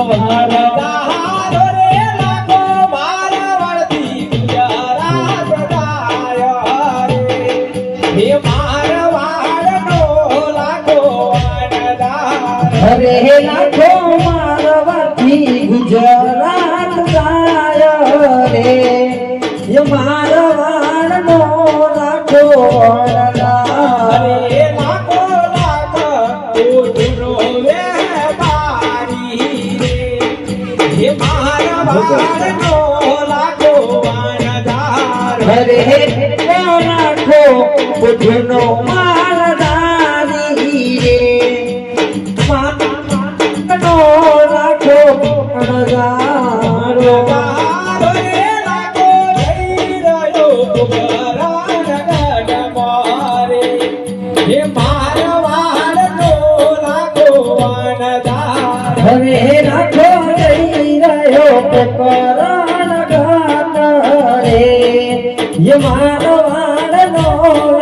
Oh, I love ભગવાન ધાર હરે રાખો બુધનો જે મારો વાળનો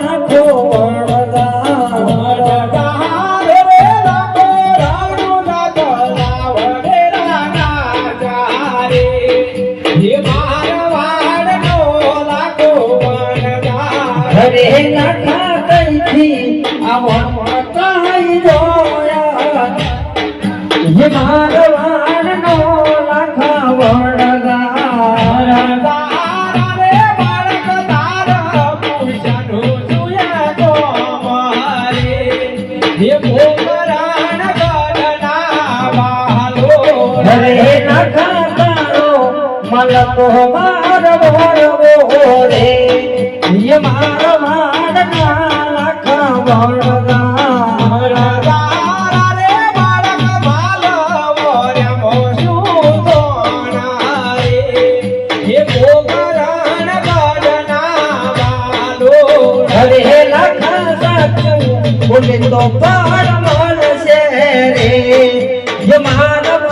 કોમાર ભરવો રે યે માર માર લાખા વણગા બોલે તો પણ મન છે રે યમાન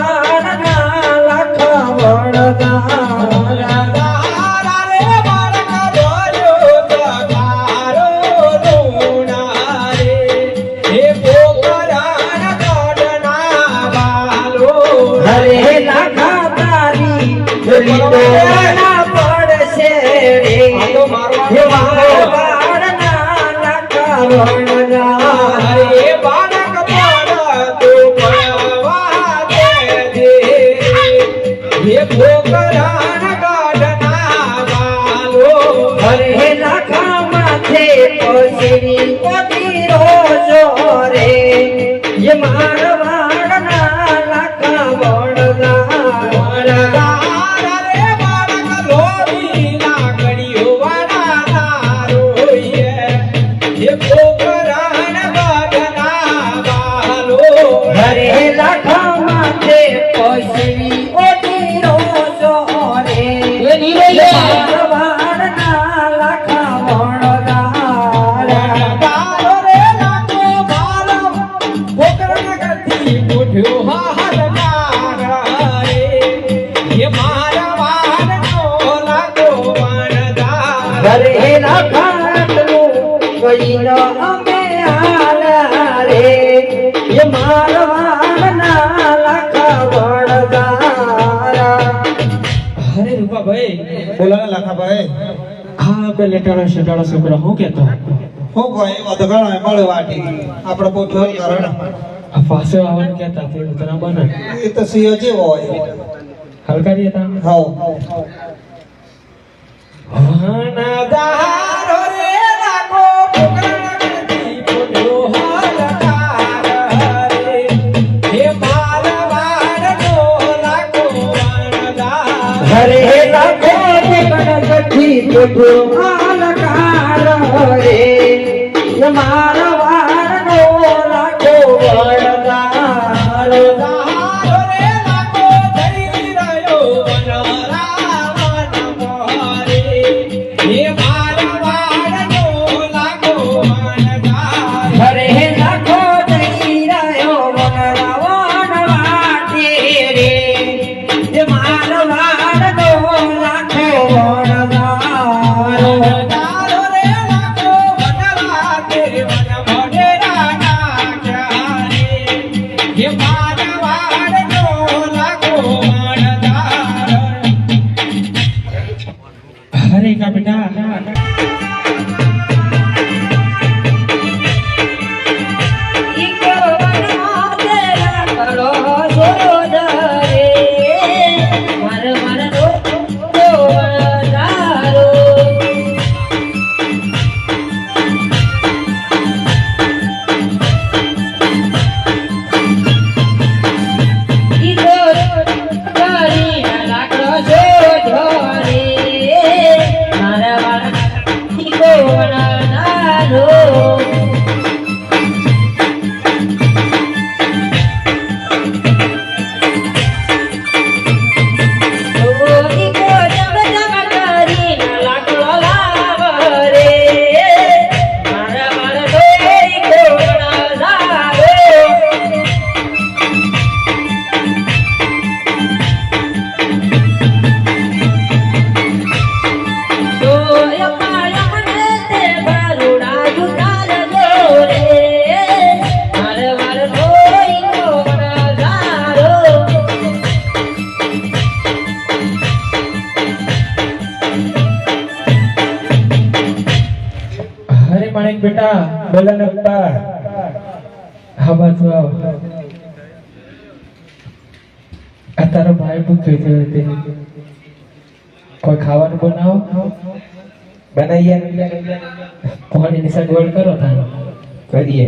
I'm દીનો અમે આલા રે એ મારવાના હા બે લેટાણો શેટાણો છોકરા હું કેતો? હું કોઈ અધગણ આપણે પોઠો કરણ પાસે આવન કેતા બને. એ તો સિંહ જેવો હોય. હલકારી હતા હા જુઠો અલકાર રે મારા પાણી બેટા, બેલન અપ્પા હા બાજુ આવ આ તારો ભાઈ બુક થયો હતી કોઈ ખાવાનું બનાવો? બનાવીએ? કોણ સગવડ કરો તારો. કરીએ.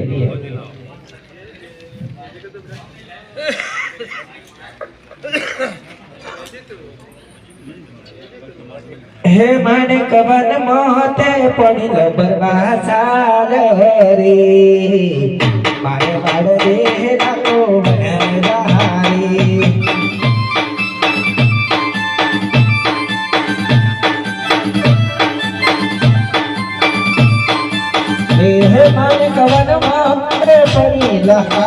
હે મન કવન મોતે પડી લબવા સાર રે મારે મારે દેહ રાખો મનહારી હે કવન મોતે પડી લહા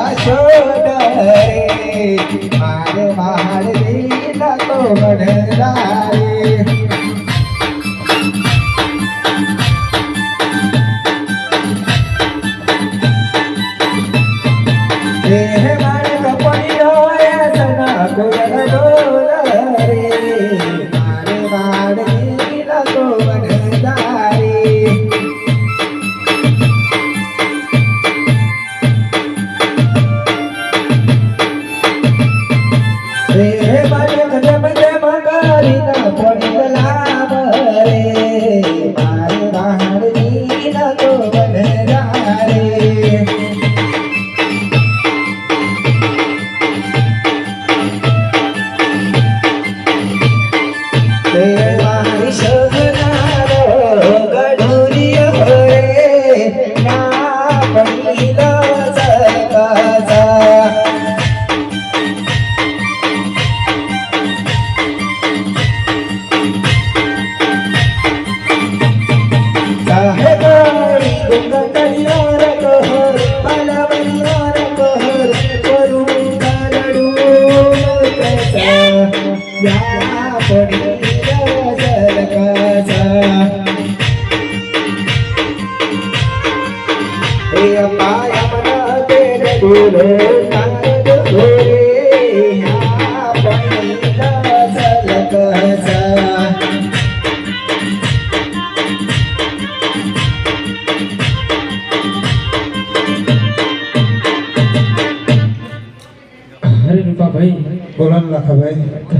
યા પડી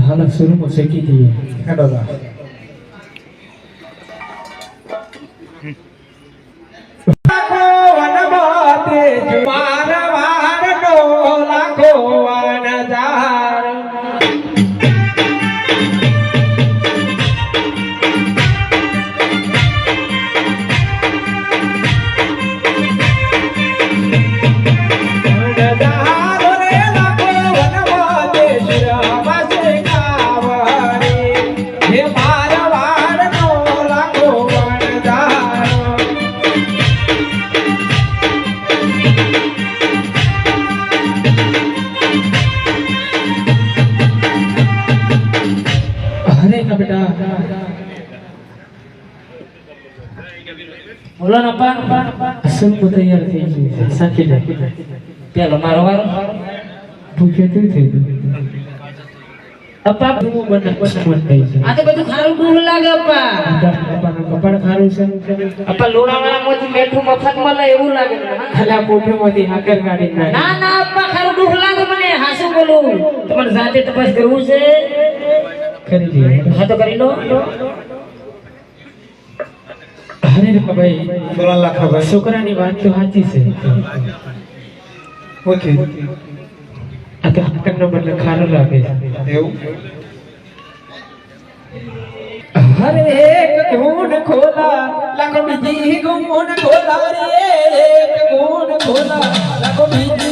હાલત શરૂમાં શેકી જઈએ હા દાદા સંગ તૈયાર થઈ ગયું છે. સાચી પેલો મારો વારો. તું થઈ ગયું. આ તો બધું ખારું ગુણ લાગે અપા. કપાળ ખારું છે મેઠું મફત મળે એવું લાગે ખાલા કોઠે ના ના ના ખારું દુખ લાગે મને. હાસુ બોલું. તમારે જાતે તપાસ કરવું છે? હા તો કરી લો. અરે રે ભાઈ બોલા લાખા ભાઈ છોકરાની વાત તો સાચી છે. ઓકે. આ તો હાકરનો બદલે ખારું લાગે એવું? હરે એક ગુણ ખોલા લાખો બીજી ગુણ ખોલા રે એક ગુણ ખોલા લાખો બીજી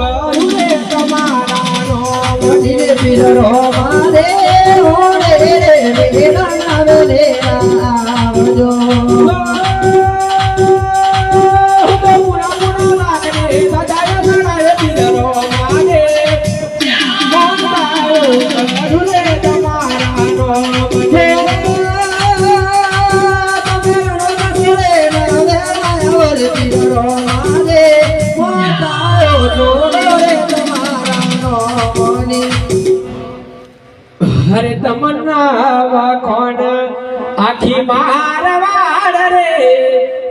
રે તમારા નો હરે તમન્ના કોણ આખી મારવાડ રે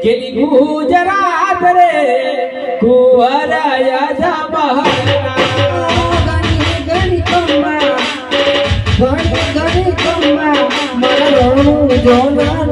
ગેલી ગુજરાત રે કુંવર યજમહરના જોના